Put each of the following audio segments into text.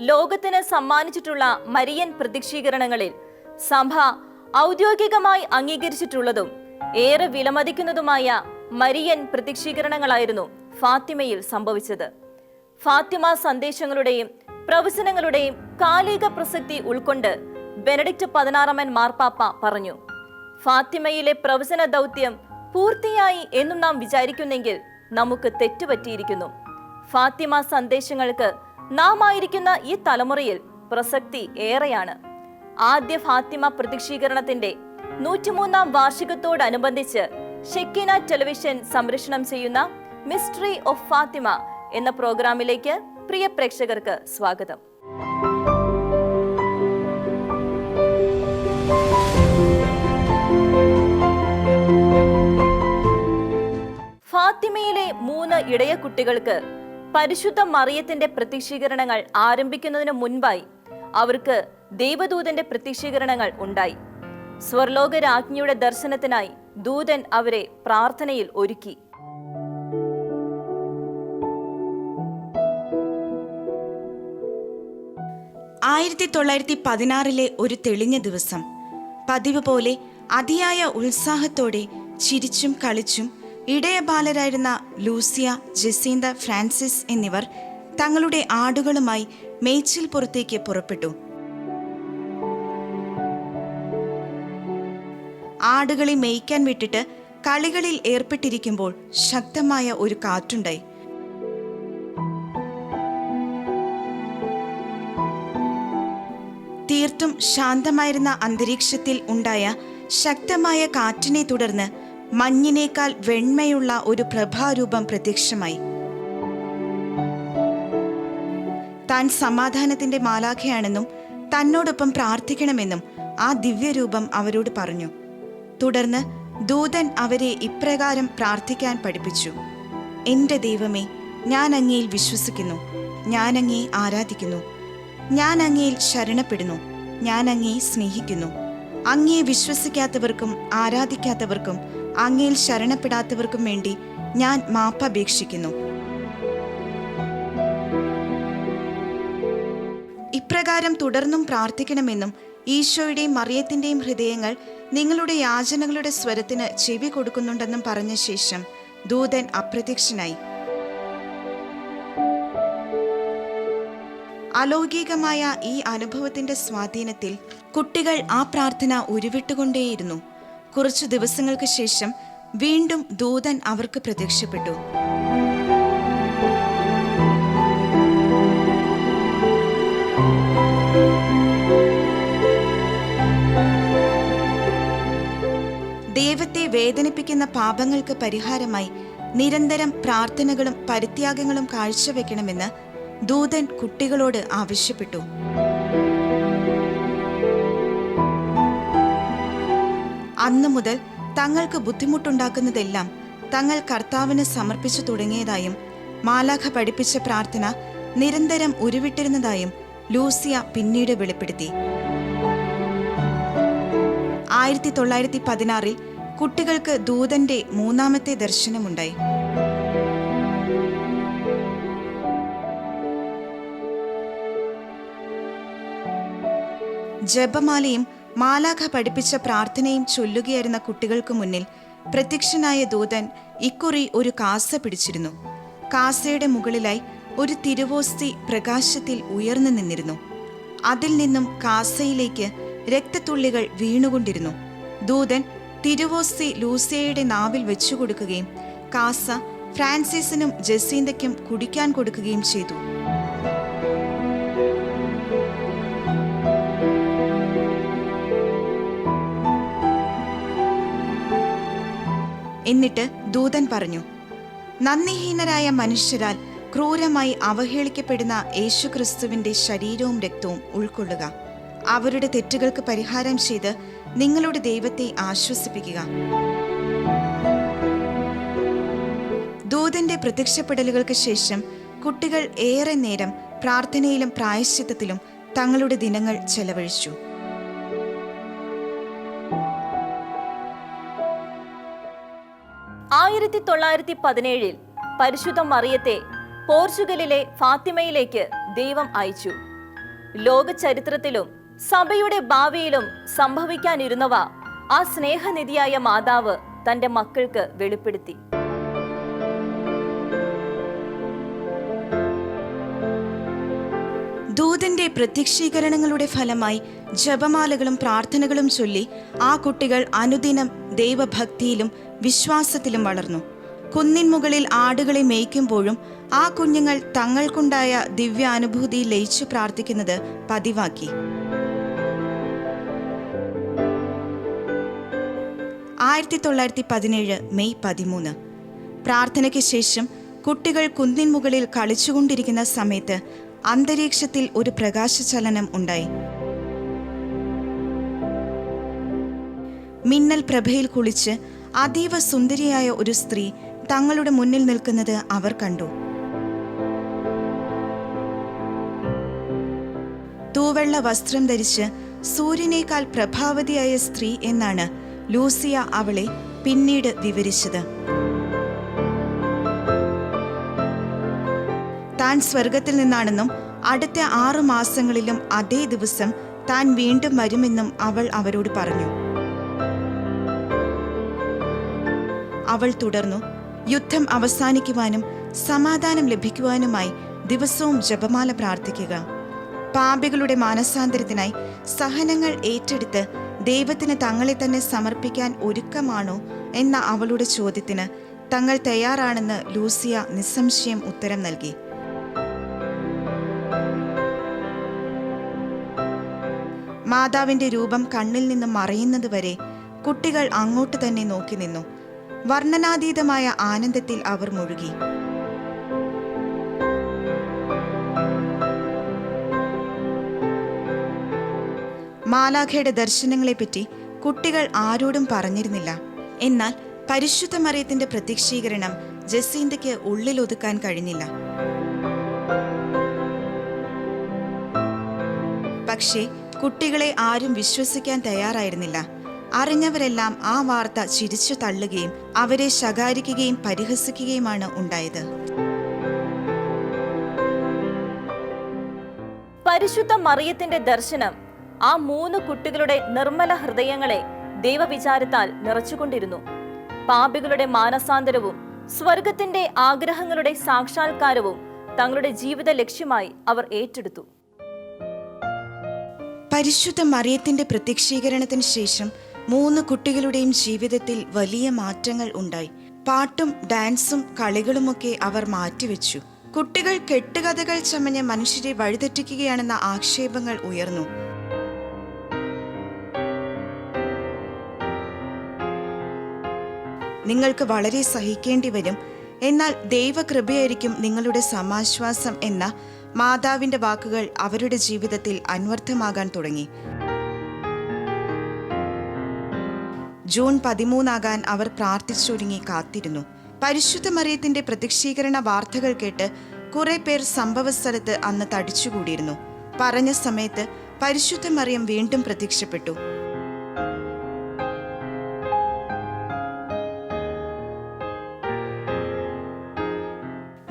ലോകത്തിന് സമ്മാനിച്ചിട്ടുള്ള മരിയൻ പ്രതീക്ഷീകരണങ്ങളിൽ സഭ ഔദ്യോഗികമായി അംഗീകരിച്ചിട്ടുള്ളതും ഏറെ വിലമതിക്കുന്നതുമായ മരിയൻ പ്രതീക്ഷീകരണങ്ങളായിരുന്നു ഫാത്തിമയിൽ സംഭവിച്ചത്. ഫാത്തിമ സന്ദേശങ്ങളുടെയും പ്രവചനങ്ങളുടെയും കാലിക പ്രസക്തി ഉൾക്കൊണ്ട് ബെനഡിക്റ്റ് പതിനാറാമൻ മാർപ്പാപ്പ പറഞ്ഞു ഫാത്തിമയിലെ പ്രവചന ദൗത്യം പൂർത്തിയായി എന്നും നാം വിചാരിക്കുന്നെങ്കിൽ നമുക്ക് തെറ്റുപറ്റിയിരിക്കുന്നു. ഫാത്തിമ സന്ദേശങ്ങൾക്ക് നാം ആയിരിക്കുന്ന ഈ തലമുറയിൽ പ്രസക്തി ഏറെയാണ്. ആദ്യ ഫാത്തിമ പ്രതിക്ഷീകരണത്തിന്റെ നൂറ്റിമൂന്നാം വാർഷികത്തോടനുബന്ധിച്ച് ഷെക്കിന ടെലിവിഷൻ സംരക്ഷണം ചെയ്യുന്ന മിസ്റ്ററി ഓഫ് ഫാത്തിമ എന്ന പ്രോഗ്രാമിലേക്ക് പ്രിയ പ്രേക്ഷകർക്ക് സ്വാഗതം. ഫാത്തിമയിലെ മൂന്ന് ഇടയ കുട്ടികൾക്ക് പരിശുദ്ധ മറിയത്തിന്റെ പ്രത്യക്ഷീകരണങ്ങൾ ആരംഭിക്കുന്നതിന് മുൻപായി അവർക്ക് ദൈവദൂതന്റെ പ്രത്യക്ഷീകരണങ്ങൾ ഉണ്ടായി. സ്വർലോക രാജ്ഞിയുടെ ദർശനത്തിനായി ദൂതൻ അവരെ പ്രാർത്ഥനയിൽ ഒരുക്കി. ആയിരത്തി തൊള്ളായിരത്തി പതിനാറിലെ ഒരു തെളിഞ്ഞ ദിവസം പതിവ് പോലെ അതിയായ ഉത്സാഹത്തോടെ ചിരിച്ചും കളിച്ചും ഇടയബാലരായിരുന്ന ലൂസിയ ജസീന്ത ഫ്രാൻസിസ് എന്നിവർ തങ്ങളുടെ ആടുകളുമായി മേച്ചിൽ പുറത്തേക്ക് പുറപ്പെട്ടു. ആടുകളെ മേയ്ക്കാൻ വിട്ടിട്ട് കളികളിൽ ഏർപ്പെട്ടിരിക്കുമ്പോൾ ശക്തമായ ഒരു കാറ്റുണ്ടായി. തീർത്തും ശാന്തമായിരുന്ന അന്തരീക്ഷത്തിൽ ഉണ്ടായ ശക്തമായ കാറ്റിനെ തുടർന്ന് മഞ്ഞിനേക്കാൾ വെണ്മയുള്ള ഒരു പ്രഭാരൂപം പ്രത്യക്ഷമായി. താൻ സമാധാനത്തിന്റെ മാലാഖയാണെന്നും തന്നോടൊപ്പം പ്രാർത്ഥിക്കണമെന്നും ആ ദിവ്യരൂപം അവരോട് പറഞ്ഞു. തുടർന്ന് ദൂതൻ അവരെ ഇപ്രകാരം പ്രാർത്ഥിക്കാൻ പഠിപ്പിച്ചു. എന്റെ ദൈവമേ ഞാൻ അങ്ങയിൽ വിശ്വസിക്കുന്നു. ഞാൻ അങ്ങയെ ആരാധിക്കുന്നു. ഞാൻ അങ്ങയിൽ ശരണപ്പെടുന്നു. ഞാൻ അങ്ങയെ സ്നേഹിക്കുന്നു. അങ്ങയെ വിശ്വസിക്കാത്തവർക്കും ആരാധിക്കാത്തവർക്കും അങ്ങയിൽ ശരണപ്പെടാത്തവർക്കും വേണ്ടി ഞാൻ മാപ്പപേക്ഷിക്കുന്നു ഇപ്രകാരം തുടർന്നും പ്രാർത്ഥിക്കണമെന്നും ഈശോയുടെയും മറിയത്തിന്റെയും ഹൃദയങ്ങൾ നിങ്ങളുടെ യാചനകളുടെ സ്വരത്തിന് ചെവി കൊടുക്കുന്നുണ്ടെന്നും പറഞ്ഞ ശേഷം ദൂതൻ അപ്രത്യക്ഷനായി. അലൗകികമായ ഈ അനുഭവത്തിന്റെ സ്വാധീനത്തിൽ കുട്ടികൾ ആ പ്രാർത്ഥന ഉരുവിട്ടുകൊണ്ടേയിരുന്നു. കുറച്ചു ദിവസങ്ങൾക്ക് ശേഷം വീണ്ടും ദൂതൻ അവർക്ക് പ്രത്യക്ഷപ്പെട്ടു. ദൈവത്തെ വേദനിപ്പിക്കുന്ന പാപങ്ങൾക്ക് പരിഹാരമായി നിരന്തരം പ്രാർത്ഥനകളും പരിത്യാഗങ്ങളും കാഴ്ചവെക്കണമെന്ന് ദൂതൻ കുട്ടികളോട് ആവശ്യപ്പെട്ടു. അന്നു മുതൽ തങ്ങൾക്ക് ബുദ്ധിമുട്ടുണ്ടാക്കുന്നതെല്ലാം തങ്ങൾ കർത്താവിന് സമർപ്പിച്ചു തുടങ്ങിയതായും മാലാഖ പഠിപ്പിച്ച പ്രാർത്ഥന നിരന്തരം ഉരുവിട്ടിരുന്നതായും ലൂസിയ പിന്നീട് വെളിപ്പെടുത്തി. ആയിരത്തി തൊള്ളായിരത്തി പതിനാറിൽ കുട്ടികൾക്ക് ദൂതന്റെ മൂന്നാമത്തെ ദർശനമുണ്ടായി. ജപമാലയും മാലാഖ പഠിപ്പിച്ച പ്രാർത്ഥനയും ചൊല്ലുകയായിരുന്ന കുട്ടികൾക്ക് മുന്നിൽ പ്രത്യക്ഷനായ ദൂതൻ ഇക്കുറി ഒരു കാസ പിടിച്ചിരുന്നു. കാസയുടെ മുകളിലായി ഒരു തിരുവോസ്തി പ്രകാശത്തിൽ ഉയർന്നു നിന്നിരുന്നു. അതിൽ നിന്നും കാസയിലേക്ക് രക്തത്തുള്ളികൾ വീണുകൊണ്ടിരുന്നു. ദൂതൻ തിരുവോസ്തി ലൂസിയയുടെ നാവിൽ വെച്ചുകൊടുക്കുകയും കാസ ഫ്രാൻസിസിനും ജസീന്തയ്ക്കും കുടിക്കാൻ കൊടുക്കുകയും ചെയ്തു. എന്നിട്ട് ദൂതൻ പറഞ്ഞു നന്ദിഹീനരായ മനുഷ്യരാൽ ക്രൂരമായി അവഹേളിക്കപ്പെടുന്ന യേശുക്രിസ്തുവിന്റെ ശരീരവും രക്തവും ഉൾക്കൊള്ളുക. അവരുടെ തെറ്റുകൾക്ക് പരിഹാരം ചെയ്ത് നിങ്ങളുടെ ദൈവത്തെ ആശ്വസിപ്പിക്കുക. ദൂതന്റെ പ്രത്യക്ഷപ്പെടലുകൾക്ക് ശേഷം കുട്ടികൾ ഏറെ നേരം പ്രാർത്ഥനയിലും പ്രായശ്ചിത്തത്തിലും തങ്ങളുടെ ദിനങ്ങൾ ചെലവഴിച്ചു. ആയിരത്തി തൊള്ളായിരത്തി പതിനേഴിൽ പരിശുദ്ധ മറിയത്തെ പോർച്ചുഗലിലെ ഫാത്തിമയിലേക്ക് ദൈവം അയച്ചു. ലോക ചരിത്രത്തിലും സഭയുടെ ഭാവിയിലും സംഭവിക്കാനിരുന്നവ ആ സ്നേഹനിധിയായ മാതാവ് തന്റെ മക്കൾക്ക് വെളിപ്പെടുത്തി. ദൂതന്റെ പ്രത്യക്ഷീകരണങ്ങളുടെ ഫലമായി ജപമാലകളും പ്രാർത്ഥനകളും ചൊല്ലി ആ കുട്ടികൾ അനുദിനം ദൈവഭക്തിയിലും വിശ്വാസത്തിലും വളർന്നു. കുന്നിൻ മുകളിൽ ആടുകളെ മേയ്ക്കുമ്പോഴും ആ കുഞ്ഞുങ്ങൾ തങ്ങൾക്കുണ്ടായ ദിവ്യാനുഭൂതി ലയിച്ചു പ്രാർത്ഥിക്കുന്നത് പതിവാക്കി. ആയിരത്തി തൊള്ളായിരത്തി പതിനേഴ് മെയ് പതിമൂന്ന്. പ്രാർത്ഥനയ്ക്ക് ശേഷം കുട്ടികൾ കുന്നിൻ മുകളിൽ കളിച്ചുകൊണ്ടിരിക്കുന്ന സമയത്ത് അന്തരീക്ഷത്തിൽ ഒരു പ്രകാശചലനം ഉണ്ടായി. മിന്നൽ പ്രഭയിൽ കുളിച്ച് അതീവ സുന്ദരിയായ ഒരു സ്ത്രീ തങ്ങളുടെ മുന്നിൽ നിൽക്കുന്നത് അവർ കണ്ടു. തൂവെള്ള വസ്ത്രം ധരിച്ച് സൂര്യനേക്കാൾ പ്രഭാവതിയായ സ്ത്രീ എന്നാണ് ലൂസിയ അവളെ പിന്നീട് വിവരിച്ചത്. താൻ സ്വർഗത്തിൽ നിന്നാണെന്നും അടുത്ത ആറു മാസങ്ങളിലും അതേ ദിവസം താൻ വീണ്ടും വരുമെന്നും അവൾ അവരോട് പറഞ്ഞു. അവൾ തുടർന്നു. യുദ്ധം അവസാനിക്കുവാനും സമാധാനം ലഭിക്കുവാനുമായി ദിവസവും ജപമാല പ്രാർത്ഥിക്കുക. പാപികളുടെ മാനസാന്തരത്തിനായി സഹനങ്ങൾ ഏറ്റെടുത്ത് ദൈവത്തിന് തങ്ങളെ തന്നെ സമർപ്പിക്കാൻ ഒരുക്കമാണോ എന്ന അവളുടെ ചോദ്യത്തിന് തങ്ങൾ തയ്യാറാണെന്ന് ലൂസിയ നിസ്സംശയം ഉത്തരം നൽകി. മാതാവിന്റെ രൂപം കണ്ണിൽ നിന്നും മറയുന്നതുവരെ കുട്ടികൾ അങ്ങോട്ട് തന്നെ നോക്കി നിന്നു. വർണനാതീതമായ ആനന്ദത്തിൽ അവർ മുഴുകി. മാലാഖയുടെ ദർശനങ്ങളെപ്പറ്റി കുട്ടികൾ ആരോടും പറഞ്ഞിരുന്നില്ല. എന്നാൽ പരിശുദ്ധ മറിയത്തിന്റെ പ്രത്യക്ഷീകരണം ജസീന്തയ്ക്ക് ഉള്ളിലൊതുക്കാൻ കഴിഞ്ഞില്ല. പക്ഷേ കുട്ടികളെ ആരും വിശ്വസിക്കാൻ തയ്യാറായിരുന്നില്ല. അറിഞ്ഞവരെല്ലാം ആ വാർത്ത ചിരിച്ചു തള്ളുകയും അവരെ ശകാരിക്കുകയും പരിഹസിക്കുകയുമാണ് ഉണ്ടായത്. പരിശുദ്ധ മറിയത്തിന്റെ ദർശനം ആ മൂന്ന് കുട്ടികളുടെ നിർമ്മല ഹൃദയങ്ങളെ ദൈവവിചാരത്താൽ നിറച്ചുകൊണ്ടിരുന്നു. പാപികളുടെ മാനസാന്തരവും സ്വർഗത്തിന്റെ ആഗ്രഹങ്ങളുടെ സാക്ഷാത്കാരവും തങ്ങളുടെ ജീവിത ലക്ഷ്യമായി അവർ ഏറ്റെടുത്തു. പരിശുദ്ധ മറിയത്തിന്റെ പ്രത്യക്ഷീകരണത്തിന് ശേഷം മൂന്ന് കുട്ടികളുടെയും ജീവിതത്തിൽ വലിയ മാറ്റങ്ങൾ ഉണ്ടായി. പാട്ടും ഡാൻസും കളികളുമൊക്കെ അവർ മാറ്റിവെച്ചു. കുട്ടികൾ കെട്ടുകഥകൾ ചമഞ്ഞ് മനുഷ്യരെ വഴിതെറ്റിക്കുകയാണെന്ന ആക്ഷേപങ്ങൾ ഉയർന്നു. നിങ്ങൾക്ക് വളരെ സഹിക്കേണ്ടി വരും. എന്നാൽ ദൈവകൃപയായിരിക്കും നിങ്ങളുടെ സമാശ്വാസം എന്ന മാതാവിന്റെ വാക്കുകൾ അവരുടെ ജീവിതത്തിൽ അന്വർത്ഥമാകാൻ തുടങ്ങി. ജൂൺ പതിമൂന്നാകാൻ അവർ പ്രാർത്ഥിച്ചൊരുങ്ങി കാത്തിരുന്നു. പരിശുദ്ധ മറിയത്തിന്റെ പ്രതിക്ഷീകരണ വാർത്തകൾ കേട്ട് കുറെ പേർ സംഭവസ്ഥലത്ത് അന്ന് തടിച്ചുകൂടിയിരുന്നു. പറഞ്ഞ സമയത്ത് പരിശുദ്ധ മറിയം വീണ്ടും പ്രത്യക്ഷപ്പെട്ടു.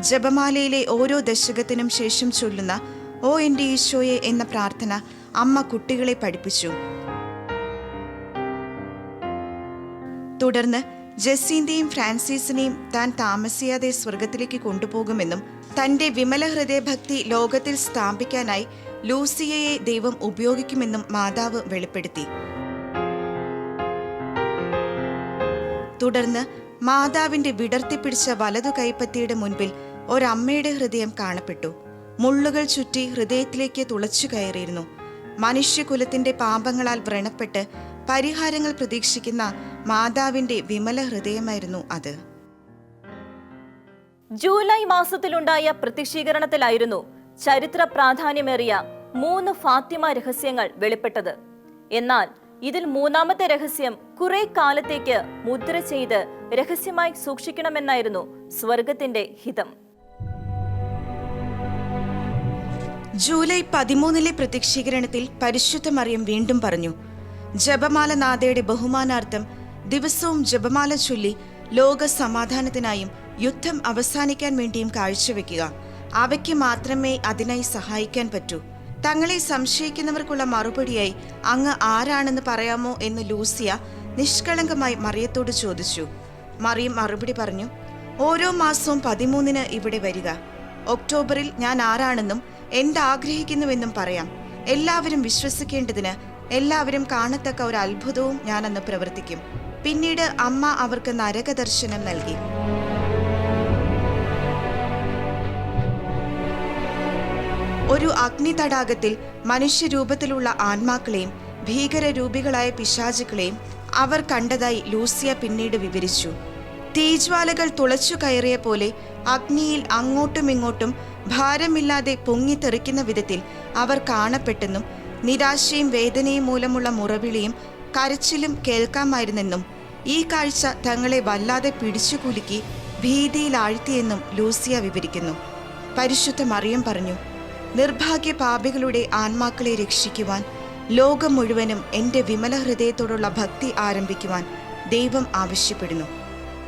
ജപമാലയിലെ ഓരോ ദശകത്തിനും ശേഷം ചൊല്ലുന്ന ഓ എന്റെ ഈശോയെ എന്ന പ്രാർത്ഥന അമ്മ കുട്ടികളെ പഠിപ്പിച്ചു. തുടർന്ന് ജസീന്റെയും ഫ്രാൻസിസിനെയും താൻ താമസിയാതെ സ്വർഗത്തിലേക്ക് കൊണ്ടുപോകുമെന്നും തന്റെ വിമല ഹൃദയഭക്തി ലോകത്തിൽ സ്ഥാപിക്കാനായി ലൂസിയയെ ദൈവം ഉപയോഗിക്കുമെന്നും മാതാവ് വെളിപ്പെടുത്തി. തുടർന്ന് മാതാവിന്റെ വിടർത്തിപ്പിടിച്ച വലതു കൈപ്പത്തിയുടെ മുൻപിൽ ഒരമ്മയുടെ ഹൃദയം കാണപ്പെട്ടു. മുള്ളുകൾ ചുറ്റി ഹൃദയത്തിലേക്ക് തുളച്ചു കയറിയിരുന്നു. മനുഷ്യകുലത്തിന്റെ പാപങ്ങളാൽ വ്രണപ്പെട്ട് പരിഹാരങ്ങൾ പ്രതീക്ഷിക്കുന്ന മാതാവിന്റെ വിമല ഹൃദയമായിരുന്നു അത്. ജൂലൈ മാസത്തിലുണ്ടായ പ്രതിഷീകരണത്തിലായിരുന്നു ചരിത്ര പ്രാധാന്യമേറിയ മൂന്ന് ഫാത്തിമ രഹസ്യങ്ങൾ വെളിപ്പെട്ടത്. എന്നാൽ ഇതിൽ മൂന്നാമത്തെ രഹസ്യം കുറെ കാലത്തേക്ക് മുദ്ര ചെയ്ത് രഹസ്യമായി സൂക്ഷിക്കണമെന്നായിരുന്നു സ്വർഗത്തിന്റെ ഹിതം. ജൂലൈ പതിമൂന്നിലെ പ്രത്യക്ഷീകരണത്തിൽ പരിശുദ്ധ മറിയം വീണ്ടും പറഞ്ഞു ജപമാല നാഥയുടെ ബഹുമാനാർത്ഥം ദിവസവും ജപമാല ചൊല്ലി ലോക സമാധാനത്തിനായും യുദ്ധം അവസാനിക്കാൻ വേണ്ടിയും കാഴ്ചവെക്കുക. അവയ്ക്ക് മാത്രമേ അതിനായി സഹായിക്കാൻ പറ്റൂ. തങ്ങളെ സംശയിക്കുന്നവർക്കുള്ള മറുപടിയായി അങ്ങ് ആരാണെന്ന് പറയാമോ എന്ന് ലൂസിയ നിഷ്കളങ്കമായി മറിയത്തോട് ചോദിച്ചു. മറിയം മറുപടി പറഞ്ഞു ഓരോ മാസവും പതിമൂന്നിന് ഇവിടെ വരിക. ഒക്ടോബറിൽ ഞാൻ ആരാണെന്നും എന്താഗ്രഹിക്കുന്നുവെന്നും പറയാം. എല്ലാവരും വിശ്വസിക്കേണ്ടതിന് എല്ലാവരും കാണത്തക്ക ഒരു അത്ഭുതവും ഞാനന്ന് പ്രവർത്തിക്കും. പിന്നീട് അമ്മ അവർക്ക് നരകദർശനം നൽകി. ഒരു അഗ്നി തടാകത്തിൽ മനുഷ്യരൂപത്തിലുള്ള ആത്മാക്കളെയും ഭീകരരൂപികളായ പിശാചുക്കളെയും അവർ കണ്ടതായി ലൂസിയ പിന്നീട് വിവരിച്ചു. തീജ്വാലകൾ തുളച്ചു കയറിയ പോലെ അഗ്നിയിൽ അങ്ങോട്ടും ഇങ്ങോട്ടും ഭാരമില്ലാതെ പൊങ്ങിത്തെറിക്കുന്ന വിധത്തിൽ അവർ കാണപ്പെട്ടെന്നും നിരാശയും വേദനയും മൂലമുള്ള മുറവിളിയും കരച്ചിലും കേൾക്കാമായിരുന്നെന്നും ഈ കാഴ്ച തങ്ങളെ വല്ലാതെ പിടിച്ചുകുലുക്കി കുലുക്കി ഭീതിയിലാഴ്ത്തിയെന്നും ലൂസിയ വിവരിക്കുന്നു. പരിശുദ്ധ മറിയം പറഞ്ഞു നിർഭാഗ്യ പാപികളുടെ ആത്മാക്കളെ രക്ഷിക്കുവാൻ ലോകം മുഴുവനും എന്റെ വിമല ഹൃദയത്തോടുള്ള ഭക്തി ആരംഭിക്കുവാൻ ദൈവം ആവശ്യപ്പെടുന്നു.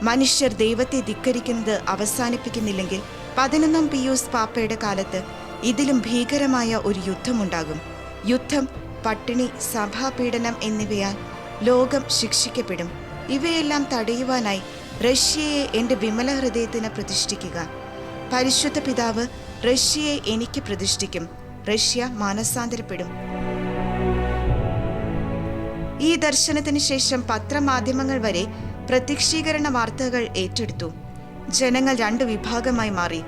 മനുഷ്യർ ദൈവത്തെ ധിക്കരിക്കുന്നത് അവസാനിപ്പിക്കുന്നില്ലെങ്കിൽ പതിനൊന്നാം പിയൂസ് പാപ്പയുടെ കാലത്ത് ഇതിലും ഭീകരമായ ഒരു യുദ്ധമുണ്ടാകും. യുദ്ധം പട്ടിണി സഭാപീഡനം എന്നിവയാൽ ലോകം ശിക്ഷിക്കപ്പെടും. ഇവയെല്ലാം തടയുവാനായി റഷ്യയെ എന്റെ വിമല ഹൃദയത്തിന് പ്രതിഷ്ഠിക്കുക. പരിശുദ്ധ പിതാവ് റഷ്യയെ എനിക്ക് പ്രതിഷ്ഠിക്കും. റഷ്യ മാനസാന്തരപ്പെടും. ഈ ദർശനത്തിന് ശേഷം പത്രമാധ്യമങ്ങൾ വരെ പ്രത്യക്ഷീകരണ വാർത്തകൾ ഏറ്റെടുത്തു. ജനങ്ങൾ രണ്ട് വിഭാഗമായി മാറി.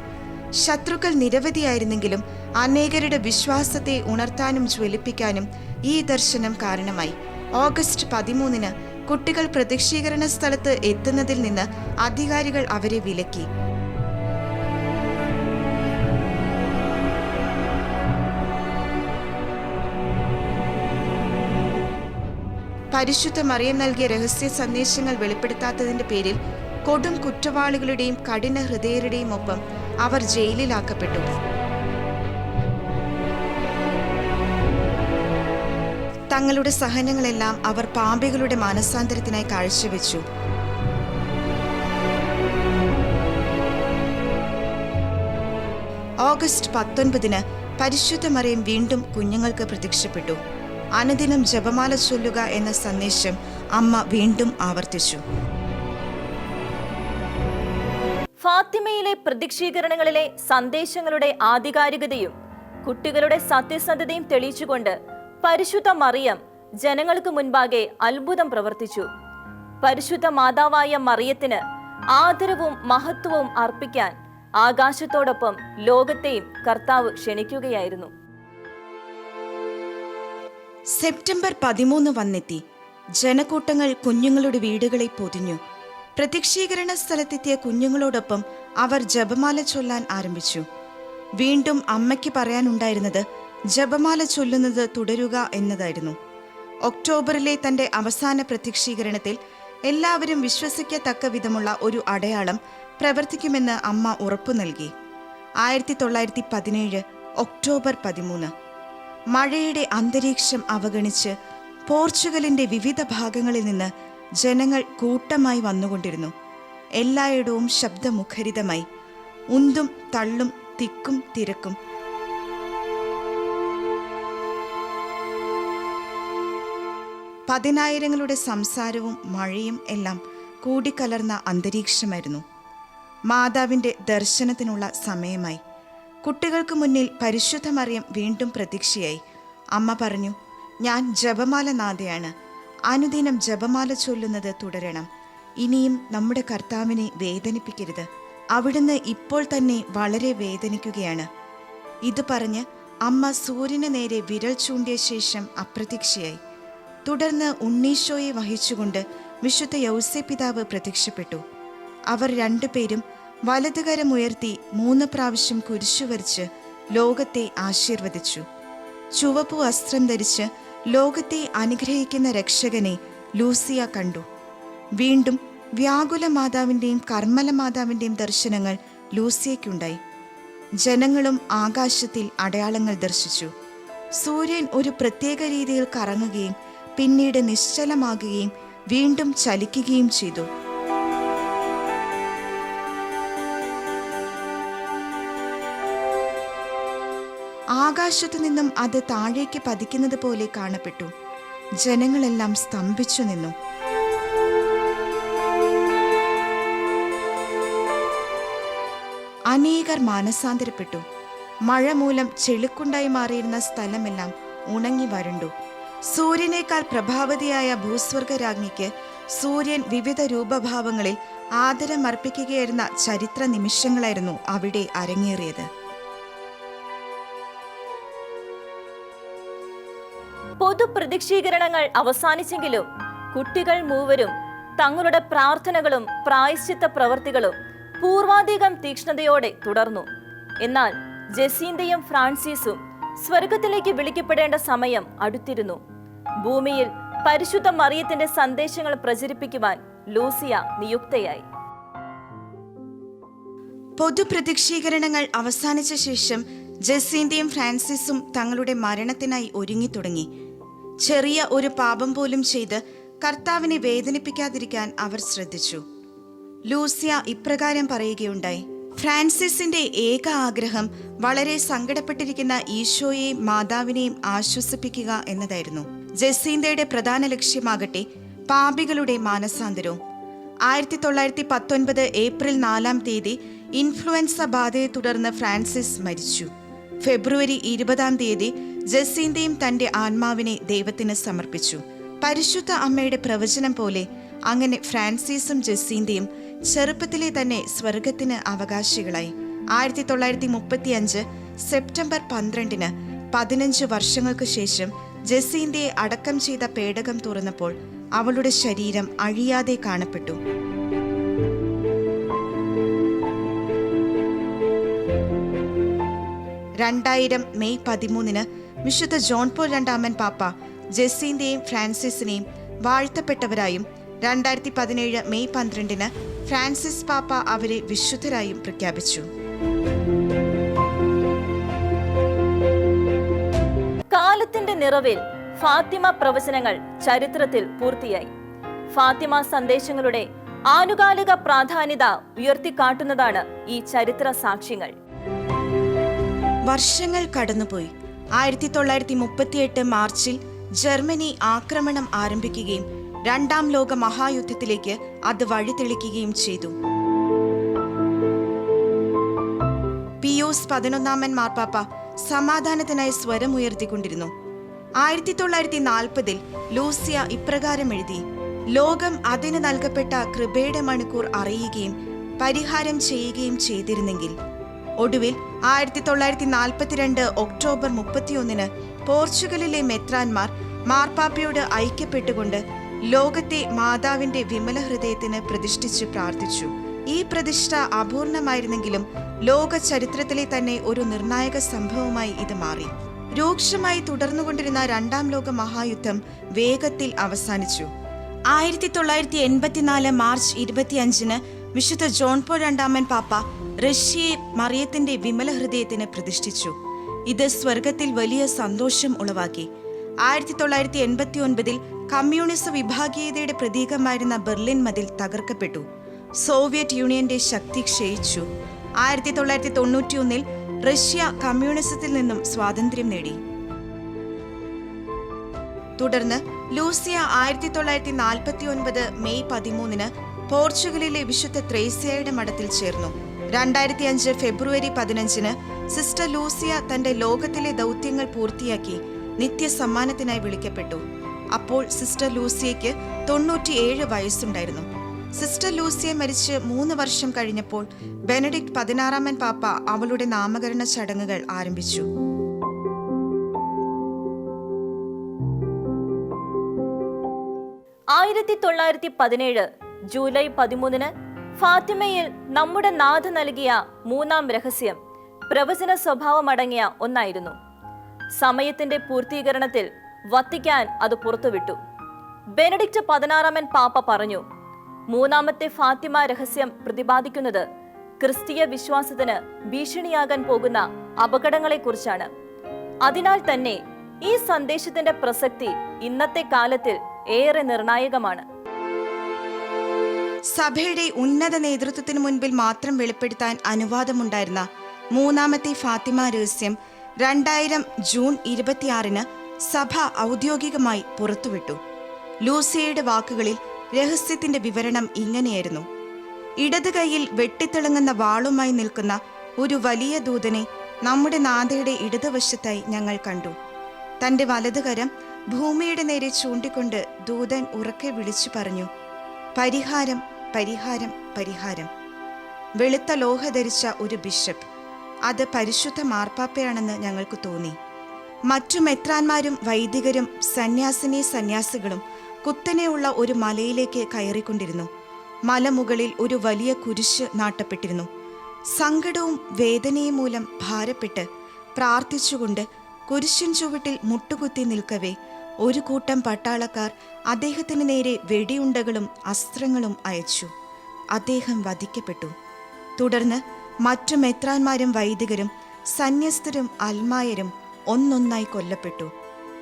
ശത്രുക്കൾ നിരവധിയായിരുന്നെങ്കിലും അനേകരുടെ വിശ്വാസത്തെ ഉണർത്താനും ജ്വലിപ്പിക്കാനും ഈ ദർശനം കാരണമായി. ഓഗസ്റ്റ് പതിമൂന്നിന് കുട്ടികൾ പ്രത്യക്ഷീകരണ സ്ഥലത്ത് എത്തുന്നതിൽ നിന്ന് അധികാരികൾ അവരെ വിലക്കി. പരിശുദ്ധ മറിയം നൽകിയ രഹസ്യ സന്ദേശങ്ങൾ വെളിപ്പെടുത്താത്തതിന്റെ പേരിൽ കൊടും കുറ്റവാളികളുടെയും കഠിന ഹൃദയരുടെയും ഒപ്പം അവർ ജയിലിലാക്കപ്പെട്ടു. തങ്ങളുടെ സഹനങ്ങളെല്ലാം അവർ പാമ്പികളുടെ മാനസാന്തരത്തിനായി കാഴ്ചവെച്ചു. ഓഗസ്റ്റ് പത്തൊൻപതിന് പരിശുദ്ധ മറിയം വീണ്ടും കുഞ്ഞുങ്ങൾക്ക് പ്രത്യക്ഷപ്പെട്ടു. അനുദിനം ജപമാല ചൊല്ലുക എന്ന സന്ദേശം അമ്മ വീണ്ടും ആവർത്തിച്ചു. ഫാത്തിമയിലെ പ്രതീക്ഷീകരണങ്ങളിലെ സന്ദേശങ്ങളുടെ ആധികാരികതയും കുട്ടികളുടെ സത്യസന്ധതയും തെളിയിച്ചുകൊണ്ട് പരിശുദ്ധ മറിയം ജനങ്ങൾക്ക് മുൻപാകെ അത്ഭുതം പ്രവർത്തിച്ചു. പരിശുദ്ധ മാതാവായ മറിയത്തിന് ആദരവും മഹത്വവും അർപ്പിക്കാൻ ആകാശത്തോടൊപ്പം ലോകത്തെയും കർത്താവ് ക്ഷണിക്കുകയായിരുന്നു. സെപ്റ്റംബർ പതിമൂന്ന് വന്നെത്തി. ജനക്കൂട്ടങ്ങൾ കുഞ്ഞുങ്ങളുടെ വീടുകളെ പൊതിഞ്ഞു. പ്രത്യക്ഷീകരണ സ്ഥലത്തെത്തിയ കുഞ്ഞുങ്ങളോടൊപ്പം അവർ ജപമാല ചൊല്ലാൻ ആരംഭിച്ചു. വീണ്ടും അമ്മയ്ക്ക് പറയാനുണ്ടായിരുന്നത് ജപമാല ചൊല്ലുന്നത് തുടരുക എന്നതായിരുന്നു. ഒക്ടോബറിലെ തന്റെ അവസാന പ്രത്യക്ഷീകരണത്തിൽ എല്ലാവരും വിശ്വസിക്കത്തക്ക വിധമുള്ള ഒരു അടയാളം പ്രവർത്തിക്കുമെന്ന് അമ്മ ഉറപ്പു നൽകി. ആയിരത്തി തൊള്ളായിരത്തി പതിനേഴ് ഒക്ടോബർ പതിമൂന്ന്. മഴയുടെ അന്തരീക്ഷം അവഗണിച്ച് പോർച്ചുഗലിന്റെ വിവിധ ഭാഗങ്ങളിൽ നിന്ന് ജനങ്ങൾ കൂട്ടമായി വന്നുകൊണ്ടിരുന്നു. എല്ലായിടവും ശബ്ദമുഖരിതമായി. ഉന്തും തള്ളും തിക്കും തിരക്കും പതിനായിരങ്ങളുടെ സംസാരവും മഴയും എല്ലാം കൂടിക്കലർന്ന അന്തരീക്ഷമായിരുന്നു. മാതാവിന്റെ ദർശനത്തിനുള്ള സമയമായി. കുട്ടികൾക്ക് മുന്നിൽ പരിശുദ്ധ മറിയം വീണ്ടും പ്രതീക്ഷയായി. അമ്മ പറഞ്ഞു ഞാൻ ജപമാല നാഥയാണ്. അനുദിനം ജപമാല ചൊല്ലുന്നത് തുടരണം. ഇനിയും നമ്മുടെ കർത്താവിനെ വേദനിപ്പിക്കരുത്. അവിടുന്ന് ഇപ്പോൾ തന്നെ വളരെ വേദനിക്കുകയാണ്. ഇത് പറഞ്ഞ് അമ്മ സൂര്യന് നേരെ വിരൽ ചൂണ്ടിയ ശേഷം അപ്രത്യക്ഷയായി തുടർന്ന് ഉണ്ണീശോയെ വഹിച്ചുകൊണ്ട് വിശുദ്ധ യൗസെ പിതാവ് പ്രത്യക്ഷപ്പെട്ടു. അവർ രണ്ടുപേരും വലതുകരമുയർത്തി മൂന്ന് പ്രാവശ്യം കുരിശു വരച്ച് ലോകത്തെ ആശീർവദിച്ചു. ചുവപ്പു വസ്ത്രം ധരിച്ച് ലോകത്തെ അനുഗ്രഹിക്കുന്ന രക്ഷകനെ ലൂസിയ കണ്ടു. വീണ്ടും വ്യാകുല മാതാവിന്റെയും കർമ്മല മാതാവിന്റെയും ദർശനങ്ങൾ ലൂസിയയ്ക്കുണ്ടായി. ജനങ്ങളും ആകാശത്തിൽ അടയാളങ്ങൾ ദർശിച്ചു. സൂര്യൻ ഒരു പ്രത്യേക രീതിയിൽ കറങ്ങുകയും പിന്നീട് നിശ്ചലമാകുകയും വീണ്ടും ചലിക്കുകയും ചെയ്തു. ആകാശത്തു നിന്നും അത് താഴേക്ക് പതിക്കുന്നത് പോലെ കാണപ്പെട്ടു. ജനങ്ങളെല്ലാം സ്തംഭിച്ചു നിന്നു. അനേകർ മാനസാന്തരപ്പെട്ടു. മഴ മൂലം ചെളുക്കുണ്ടായി മാറിയിരുന്ന സ്ഥലമെല്ലാം ഉണങ്ങി വരണ്ടു. സൂര്യനേക്കാൾ പ്രഭാവതിയായ ഭൂസ്വർഗരാജ്ഞിക്ക് സൂര്യൻ വിവിധ രൂപഭാവങ്ങളിൽ ആദരമർപ്പിക്കുകയായിരുന്ന ചരിത്ര നിമിഷങ്ങളായിരുന്നു അവിടെ അരങ്ങേറിയത്. പൊതുപ്രതിക്ഷീകരണങ്ങൾ അവസാനിച്ചെങ്കിലും കുട്ടികൾ മൂവരും തങ്ങളുടെ പ്രാർത്ഥനകളും പ്രായശ്ചിത്ത പ്രവർത്തികളും പൂർവാധികം തീക്ഷ്ണതയോടെ തുടർന്നു. എന്നാൽ ജസീന്തയും ഫ്രാൻസിസും സ്വർഗത്തിലേക്ക് വിളിക്കപ്പെടേണ്ട സമയം അടുത്തിരുന്നു. ഭൂമിയിൽ പരിശുദ്ധ മറിയത്തിന്റെ സന്ദേശങ്ങൾ പ്രചരിപ്പിക്കുവാൻ ലൂസിയ നിയുക്തയായി. പൊതുപ്രതിക്ഷീകരണങ്ങൾ അവസാനിച്ച ശേഷം ജസീന്തയും ഫ്രാൻസിസും തങ്ങളുടെ മരണത്തിനായി ഒരുങ്ങി തുടങ്ങി. ചെറിയ ഒരു പാപം പോലും ചെയ്ത് കർത്താവിനെ വേദനിപ്പിക്കാതിരിക്കാൻ അവർ ശ്രദ്ധിച്ചു. ലൂസിയ ഇപ്രകാരം പറയുകയുണ്ടായി. ഫ്രാൻസിസിന്റെ ഏക ആഗ്രഹം വളരെ സങ്കടപ്പെട്ടിരിക്കുന്ന ഈശോയെയും മാതാവിനെയും ആശ്വസിപ്പിക്കുക എന്നതായിരുന്നു. ജസീന്തയുടെ പ്രധാന ലക്ഷ്യമാകട്ടെ പാപികളുടെ മാനസാന്തരവും. ആയിരത്തി തൊള്ളായിരത്തി പത്തൊൻപത് ഏപ്രിൽ നാലാം തീയതി ഇൻഫ്ലുവൻസ ബാധയെ തുടർന്ന് ഫ്രാൻസിസ് മരിച്ചു. ഫെബ്രുവരി ഇരുപതാം തീയതി ജസീന്തയും തന്റെ ആത്മാവിനെ ദൈവത്തിന് സമർപ്പിച്ചു. പരിശുദ്ധ അമ്മയുടെ പ്രവചനം പോലെ അങ്ങനെ ഫ്രാൻസിസും ജസീന്തയും ചെറുപ്പത്തിലെ തന്നെ സ്വർഗത്തിന് അവകാശികളായി. ആയിരത്തി തൊള്ളായിരത്തി മുപ്പത്തി അഞ്ച് സെപ്റ്റംബർ പന്ത്രണ്ടിന് പതിനഞ്ച് വർഷങ്ങൾക്ക് ശേഷം ജസീന്തയെ അടക്കം ചെയ്ത പേടകം തുറന്നപ്പോൾ അവളുടെ ശരീരം അഴിയാതെ കാണപ്പെട്ടു. രണ്ടായിരം മെയ് പതിമൂന്നിന് വിശുദ്ധ ജോൺ പോൾ രണ്ടാമൻ പാപ്പ ജെസ്സിന്റെയും ഫ്രാൻസിസിനെയും വാഴ്ത്തപ്പെട്ടവരായും രണ്ടായിരത്തി പതിനേഴ് മെയ് പന്ത്രണ്ടിന് ഫ്രാൻസിസ് പാപ്പ അവരെ വിശുദ്ധരായും പ്രഖ്യാപിച്ചു. കാലത്തിന്റെ നിറവിൽ ഫാത്തിമ പ്രവചനങ്ങൾ ചരിത്രത്തിൽ പൂർത്തിയായി. ഫാത്തിമ സന്ദേശങ്ങളുടെ ആനുകാലിക പ്രാധാന്യത ഉയർത്തിക്കാട്ടുന്നതാണ് ഈ ചരിത്ര സാക്ഷ്യങ്ങൾ. വർഷങ്ങൾ കടന്നുപോയി. ആയിരത്തി തൊള്ളായിരത്തി മുപ്പത്തിയെട്ട് മാർച്ചിൽ ജർമ്മനി ആക്രമണം ആരംഭിക്കുകയും രണ്ടാം ലോക മഹായുദ്ധത്തിലേക്ക് അത് വഴിതെളിക്കുകയും ചെയ്തു. പിയോസ് പതിനൊന്നാമൻ മാർപ്പാപ്പ സമാധാനത്തിനായി സ്വരമുയർത്തിക്കൊണ്ടിരുന്നു ആയിരത്തി തൊള്ളായിരത്തി നാൽപ്പതിൽ ലൂസിയ ഇപ്രകാരം എഴുതി ലോകം അതിന് നൽകപ്പെട്ട കൃപയുടെ മണിക്കൂർ അറിയുകയും പരിഹാരം ചെയ്യുകയും ചെയ്തിരുന്നെങ്കിൽ. ഒടുവിൽ ആയിരത്തി തൊള്ളായിരത്തി നാൽപ്പത്തിരണ്ട് ഒക്ടോബർ മുപ്പത്തിയൊന്നിന് പോർച്ചുഗലിലെ മെത്രാൻമാർ മാർപ്പാപ്പയോട് ഐക്യപ്പെട്ടുകൊണ്ട് ലോകത്തെ മാതാവിന്റെ വിമല ഹൃദയത്തിന് പ്രതിഷ്ഠിച്ച് പ്രാർത്ഥിച്ചു. ഈ പ്രതിഷ്ഠ അപൂർണമായിരുന്നെങ്കിലും ലോക ചരിത്രത്തിലെ തന്നെ ഒരു നിർണായക സംഭവമായി ഇത് മാറി. രൂക്ഷമായി തുടർന്നുകൊണ്ടിരുന്ന രണ്ടാം ലോക മഹായുദ്ധം വേഗത്തിൽ അവസാനിച്ചു. ആയിരത്തി തൊള്ളായിരത്തി എൺപത്തിനാല് മാർച്ച് ഇരുപത്തിയഞ്ചിന് വിശുദ്ധ ജോൺ പോൾ രണ്ടാമൻ പാപ്പ റഷ്യയെ മറിയത്തിന്റെ വിമല ഹൃദയത്തിന് പ്രതിഷ്ഠിച്ചു. ഇത് സ്വർഗത്തിൽ വലിയ സന്തോഷം ഉളവാക്കി. ആയിരത്തി തൊള്ളായിരത്തി എൺപത്തി ഒൻപതിൽ കമ്മ്യൂണിസ്റ്റ് വിഭാഗീയതയുടെ പ്രതീകമായിരുന്ന ബെർലിൻ മതിൽ തകർക്കപ്പെട്ടു. സോവിയറ്റ് യൂണിയന്റെ ശക്തി ക്ഷയിച്ചു. ആയിരത്തി തൊള്ളായിരത്തി തൊണ്ണൂറ്റിയൊന്നിൽ റഷ്യ കമ്മ്യൂണിസത്തിൽ നിന്നും സ്വാതന്ത്ര്യം നേടി. തുടർന്ന് ലൂസിയ ആയിരത്തി തൊള്ളായിരത്തി നാൽപ്പത്തി ഒൻപത് മെയ് പതിമൂന്നിന് പോർച്ചുഗലിലെ വിശുദ്ധ ത്രേസ്യയുടെ മഠത്തിൽ ചേർന്നു. രണ്ടായിരത്തി അഞ്ച് ഫെബ്രുവരി പതിനഞ്ചിന് സിസ്റ്റർ ലൂസിയ തന്റെ ലോകത്തിലെ ദൗത്യങ്ങൾ പൂർത്തിയാക്കി നിത്യസമ്മാനത്തിനായി വിളിക്കപ്പെട്ടു. അപ്പോൾ സിസ്റ്റർ ലൂസിയയ്ക്ക് തൊണ്ണൂറ്റിയേഴ് വയസ്സുണ്ടായിരുന്നു. സിസ്റ്റർ ലൂസിയെ മരിച്ച് മൂന്ന് വർഷം കഴിഞ്ഞപ്പോൾ ബെനഡിക്ട് പതിനാറാമൻ പാപ്പ അവളുടെ നാമകരണ ചടങ്ങുകൾ ആരംഭിച്ചു. ആയിരത്തി തൊള്ളായിരത്തി പതിനേഴ് ജൂലൈ പതിമൂന്നിന് ഫാത്തിമയിൽ നമ്മുടെ നാഥ നൽകിയ മൂന്നാം രഹസ്യം പ്രവചന സ്വഭാവമടങ്ങിയ ഒന്നായിരുന്നു. സമയത്തിന്റെ പൂർത്തീകരണത്തിൽ വത്തിക്കാൻ അത് പുറത്തുവിട്ടു. ബെനഡിക്റ്റ് പതിനാറാമൻ പാപ്പ പറഞ്ഞു മൂന്നാമത്തെ ഫാത്തിമ രഹസ്യം പ്രതിപാദിക്കുന്നത് ക്രിസ്തീയ വിശ്വാസത്തിന് ഭീഷണിയാകാൻ പോകുന്ന അപകടങ്ങളെക്കുറിച്ചാണ്. അതിനാൽ തന്നെ ഈ സന്ദേശത്തിന്റെ പ്രസക്തി ഇന്നത്തെ കാലത്തിൽ ഏറെ നിർണായകമാണ്. സഭയുടെ ഉന്നത നേതൃത്വത്തിന് മുൻപിൽ മാത്രം വെളിപ്പെടുത്താൻ അനുവാദമുണ്ടായിരുന്ന മൂന്നാമത്തെ ഫാത്തിമ രഹസ്യം രണ്ടായിരം ജൂൺ ഇരുപത്തിയാറിന് സഭ ഔദ്യോഗികമായി പുറത്തുവിട്ടു. ലൂസിയയുടെ വാക്കുകളിൽ രഹസ്യത്തിന്റെ വിവരണം ഇങ്ങനെയായിരുന്നു. ഇടത് കൈയിൽ വെട്ടിത്തിളങ്ങുന്ന വാളുമായി നിൽക്കുന്ന ഒരു വലിയ ദൂതനെ നമ്മുടെ നാഥയുടെ ഇടതുവശത്തായി ഞങ്ങൾ കണ്ടു. തന്റെ വലതുകരം ഭൂമിയുടെ നേരെ ചൂണ്ടിക്കൊണ്ട് ദൂതൻ ഉറക്കെ വിളിച്ചു പറഞ്ഞു പരിഹാരം പരിഹാരം പരിഹാരം. വെളുത്ത ലോഹ ധരിച്ച ഒരു ബിഷപ്പ്. അത് പരിശുദ്ധ മാർപ്പാപ്പയാണെന്ന് ഞങ്ങൾക്ക് തോന്നി. മറ്റു മെത്രാന്മാരും വൈദികരും സന്യാസിനി സന്യാസികളും കുത്തനെയുള്ള ഒരു മലയിലേക്ക് കയറിക്കൊണ്ടിരുന്നു. മലമുകളിൽ ഒരു വലിയ കുരിശ് നാട്ടപ്പെട്ടിരുന്നു. സങ്കടവും വേദനയും മൂലം ഭാരപ്പെട്ട് പ്രാർത്ഥിച്ചുകൊണ്ട് കുരിശിൻ ചുവട്ടിൽ മുട്ടുകുത്തി നിൽക്കവേ ഒരു കൂട്ടം പട്ടാളക്കാർ അദ്ദേഹത്തിന് നേരെ വെടിയുണ്ടകളും അസ്ത്രങ്ങളും അയച്ചു. അദ്ദേഹം വധിക്കപ്പെട്ടു. തുടർന്ന് മറ്റു മെത്രാന്മാരും വൈദികരും സന്യസ്തരും അൽമായരും ഒന്നൊന്നായി കൊല്ലപ്പെട്ടു.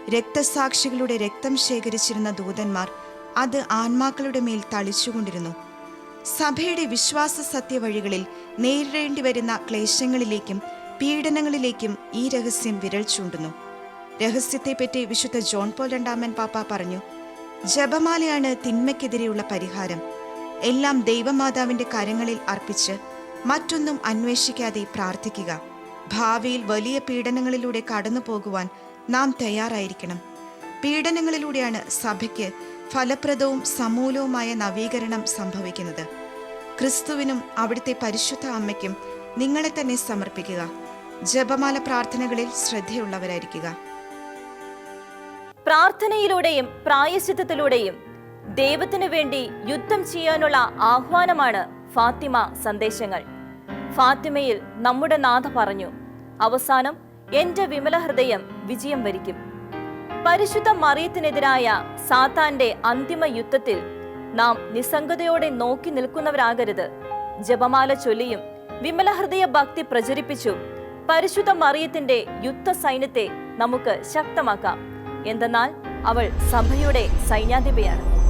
രക്തസാക്ഷികളുടെ രക്തം ശേഖരിച്ചിരുന്ന ദൂതന്മാർ അത് ആത്മാക്കളുടെ മേൽ തളിച്ചുകൊണ്ടിരുന്നു. സഭയുടെ വിശ്വാസ സത്യവഴികളിൽ നേരിടേണ്ടി വരുന്ന ക്ലേശങ്ങളിലേക്കും പീഡനങ്ങളിലേക്കും ഈ രഹസ്യം വിരൽ ചൂണ്ടുന്നു. രഹസ്യത്തെപ്പറ്റി വിശുദ്ധ ജോൺ പോൾ രണ്ടാമൻ പാപ്പ പറഞ്ഞു ജപമാലയാണ് തിന്മയ്ക്കെതിരെയുള്ള പരിഹാരം. എല്ലാം ദൈവമാതാവിന്റെ കരങ്ങളിൽ അർപ്പിച്ച് മറ്റൊന്നും അന്വേഷിക്കാതെ പ്രാർത്ഥിക്കുക. ഭാവിയിൽ വലിയ പീഡനങ്ങളിലൂടെ കടന്നു പോകുവാൻ നാം തയ്യാറായിരിക്കണം. പീഡനങ്ങളിലൂടെയാണ് സഭയ്ക്ക് ഫലപ്രദവും സമൂലവുമായ നവീകരണം സംഭവിക്കുന്നത്. ക്രിസ്തുവിനും അവിടുത്തെ പരിശുദ്ധ അമ്മയ്ക്കും നിങ്ങളെ തന്നെ സമർപ്പിക്കുക. ജപമാല പ്രാർത്ഥനകളിൽ ശ്രദ്ധയുള്ളവരായിരിക്കുക. പ്രാർത്ഥനയിലൂടെയും പ്രായശ്ചിത്തത്തിലൂടെയും ദൈവത്തിനു വേണ്ടി യുദ്ധം ചെയ്യാനുള്ള ആഹ്വാനമാണ് ഫാത്തിമ സന്ദേശങ്ങൾ. ഫാത്തിമയിൽ നമ്മുടെ നാഥ പറഞ്ഞു അവസാനം എന്റെ വിമല ഹൃദയം വിജയം വരിക്കും. പരിശുദ്ധ മറിയത്തിനെതിരായ സാത്താന്റെ അന്തിമ യുദ്ധത്തിൽ നാം നിസ്സംഗതയോടെ നോക്കി നിൽക്കുന്നവരാകരുത്. ജപമാല ചൊല്ലിയും വിമല ഹൃദയ ഭക്തി പ്രചരിപ്പിച്ചും പരിശുദ്ധ മറിയത്തിന്റെ യുദ്ധ സൈന്യത്തെ നമുക്ക് ശക്തമാക്കാം. എന്തെന്നാൽ അവൾ സഭയുടെ സൈന്യാധിപയാണ്.